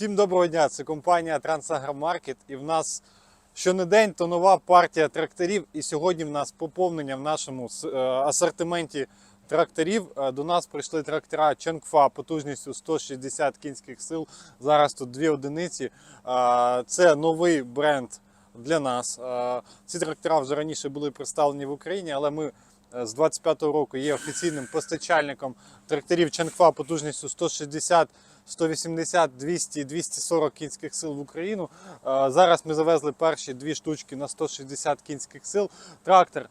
Всім доброго дня! Це компанія Трансагромаркет і в нас щонедень то нова партія тракторів. І сьогодні в нас поповнення в нашому е, асортименті тракторів. Е, До нас прийшли трактора Ченгфа потужністю 160 кінських сил. Зараз тут дві одиниці. Е, Це новий бренд для нас. Ці трактора вже раніше були представлені в Україні, але ми з 25-го року є офіційним постачальником тракторів Ченква потужністю 160 180, 200, 240 кінських сил в Україну. Е, Зараз ми завезли перші дві штучки на 160 кінських сил. Трактор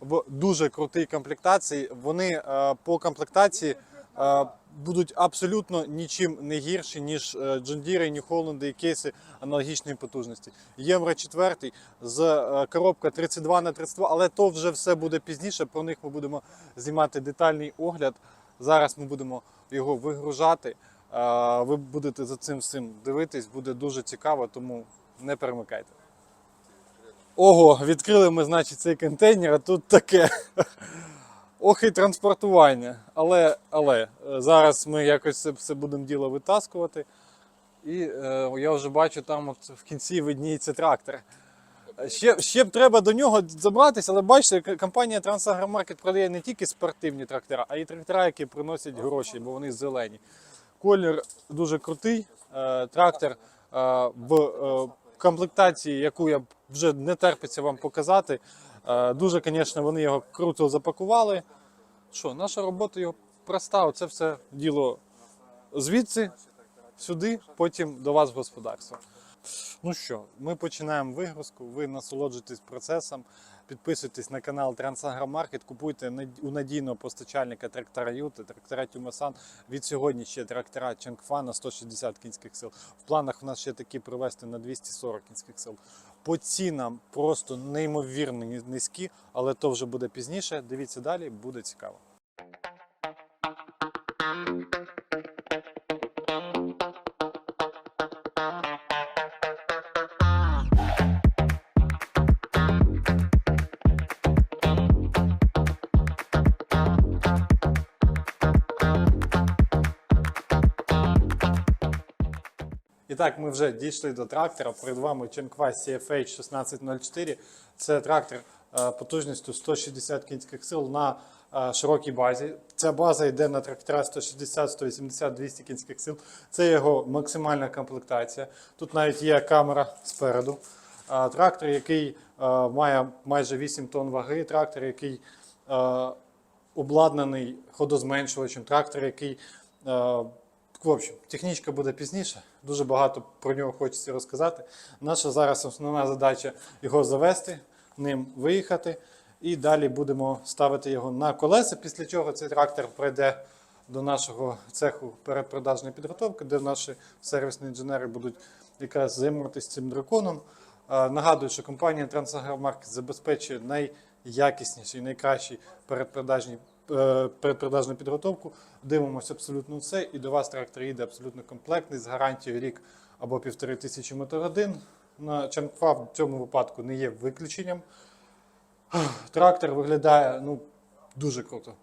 в дуже крутій комплектації. Вони е, по комплектації е, будуть абсолютно нічим не гірші, ніж е, Deere, New Holland і кейси аналогічної потужності. Євро 4 з е, коробка 32 на 32, але то вже все буде пізніше. Про них ми будемо знімати детальний огляд. Зараз ми будемо його вигружати. Е, Ви будете за цим всім дивитись, буде дуже цікаво, тому не перемикайте. Ого, відкрили ми, значить, цей контейнер, а тут таке. Ох і транспортування. Але, але е, зараз ми якось це все будемо діло витаскувати. І е, я вже бачу, там от в кінці видніється трактор. Ще, ще б треба до нього забратися, але бачите, компанія Трансагромаркет продає не тільки спортивні трактора, а й трактора, які приносять гроші, бо вони зелені. Колір дуже крутий. Е, Трактор е, в е, комплектації, яку я вже не терпиться вам показати. Е, Дуже, звісно, вони його круто запакували. Що, наша робота його проста. Оце все діло звідси, сюди, потім до вас в господарство. Ну що, ми починаємо вигрузку. Ви насолоджуєтесь процесом. Підписуйтесь на канал Трансагромаркет, купуйте у надійного постачальника трактора Юта, трактора Тюмасан. Від сьогодні ще трактора Чангфа на 160 кінських сил. В планах у нас ще такі привезти на 240 кінських сил. По цінам просто неймовірно низькі, але то вже буде пізніше. Дивіться далі, буде цікаво. Так, ми вже дійшли до трактора. Перед вами Ченква CFH 1604. Це трактор е, потужністю 160 кінських сил на е, широкій базі. Ця база йде на трактора 160, 180, 200 кінських сил. Це його максимальна комплектація. Тут навіть є камера спереду. Е, Трактор, який має майже 8 тонн ваги, трактор, який обладнаний ходозменшувачем, трактор, який в общем, технічка буде пізніше. Дуже багато про нього хочеться розказати. Наша зараз основна задача його завести, ним виїхати, і далі будемо ставити його на колеса. Після чого цей трактор прийде до нашого цеху передпродажної підготовки, де наші сервісні інженери будуть якраз займатися цим драконом. Нагадую, що компанія Трансагромаркет забезпечує найякісніші і найкращі передпродажні е, передпродажну підготовку. Дивимося абсолютно все, і до вас трактор їде абсолютно комплектний з гарантією рік або півтори тисячі мотогодин. На Чанкфа в цьому випадку не є виключенням. Трактор виглядає ну, дуже круто.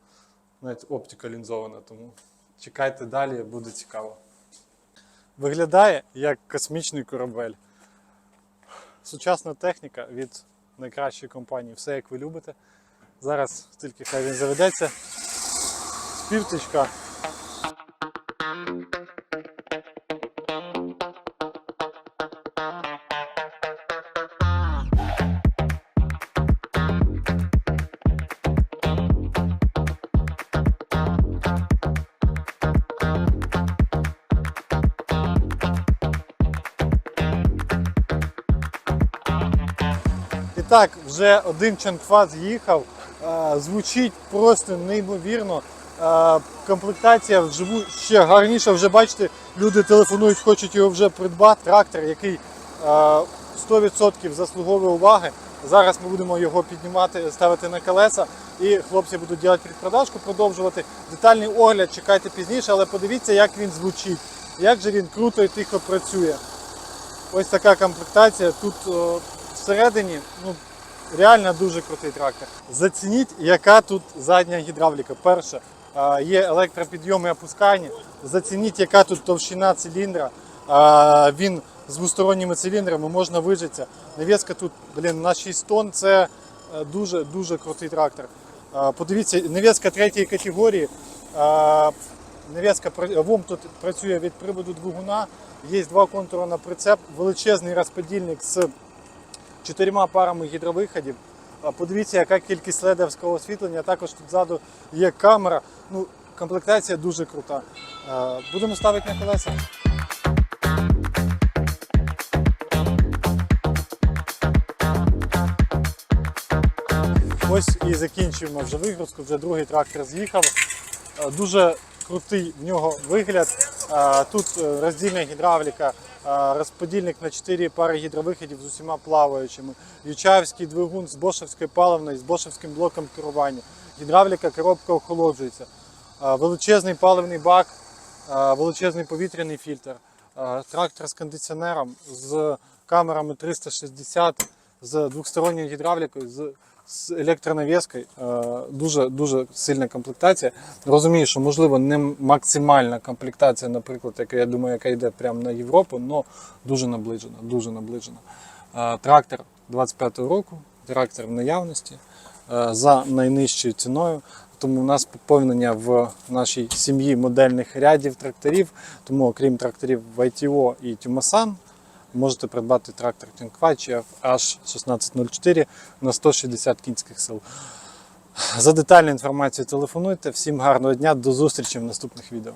Навіть оптика лінзована, тому чекайте далі, буде цікаво. Виглядає як космічний корабель. Сучасна техніка від найкращої компанії, все як ви любите. Зараз тільки хай він заведеться. Співтичка. Так, вже один чанкфа з'їхав. Е, Звучить просто неймовірно. Е, Комплектація вживу ще гарніша. Вже бачите, люди телефонують, хочуть його вже придбати. Трактор, який е, 100% заслуговує уваги. Зараз ми будемо його піднімати, ставити на колеса, і хлопці будуть робити предпродажку, продовжувати. Детальний огляд чекайте пізніше, але подивіться, як він звучить, як же він круто і тихо працює. Ось така комплектація. Тут всередині ну, реально дуже крутий трактор. Зацініть, яка тут задня гідравліка. Перше, є електропідйом і опускання. Зацініть, яка тут товщина циліндра. Він з двосторонніми циліндрами, можна вижитися. Навіска тут, блін, на 6 тонн це е, дуже дуже крутий трактор. Подивіться, навіска третьої категорії. А, Навіска ВОМ тут працює від приводу двигуна. Є два контури на прицеп, величезний розподільник з чотирма парами гідровиходів. Подивіться, яка кількість ледовського освітлення. Також тут ззаду є камера. Ну, комплектація дуже крута. Будемо ставити на колеса. Ось і закінчуємо вже вигрузку. Вже другий трактор з'їхав. Дуже крутий в нього вигляд. Тут е, роздільна гідравліка, розподільник на 4 пари гідровиходів з усіма плаваючими, ючавський двигун з бошевською паливною, з бошевським блоком керування. Гідравліка, коробка охолоджується. Величезний паливний бак, величезний повітряний фільтр, трактор з кондиціонером, з камерами 360, з двохсторонньою гідравлікою, з, з електронавіскою. Е, Дуже, дуже сильна комплектація. Розумію, що можливо не максимальна комплектація, наприклад, яка я думаю, яка йде прямо на Європу, але дуже наближена. Дуже наближена. Е, Трактор 25-го року, трактор в наявності е, за найнижчою ціною. Тому в нас поповнення в нашій сім'ї модельних рядів тракторів. Тому, окрім тракторів VTO і Тюмасан, можете придбати трактор Тінквачі H1604 на 160 кінських сил. За детальну інформацію телефонуйте. Всім гарного дня, до зустрічі в наступних відео.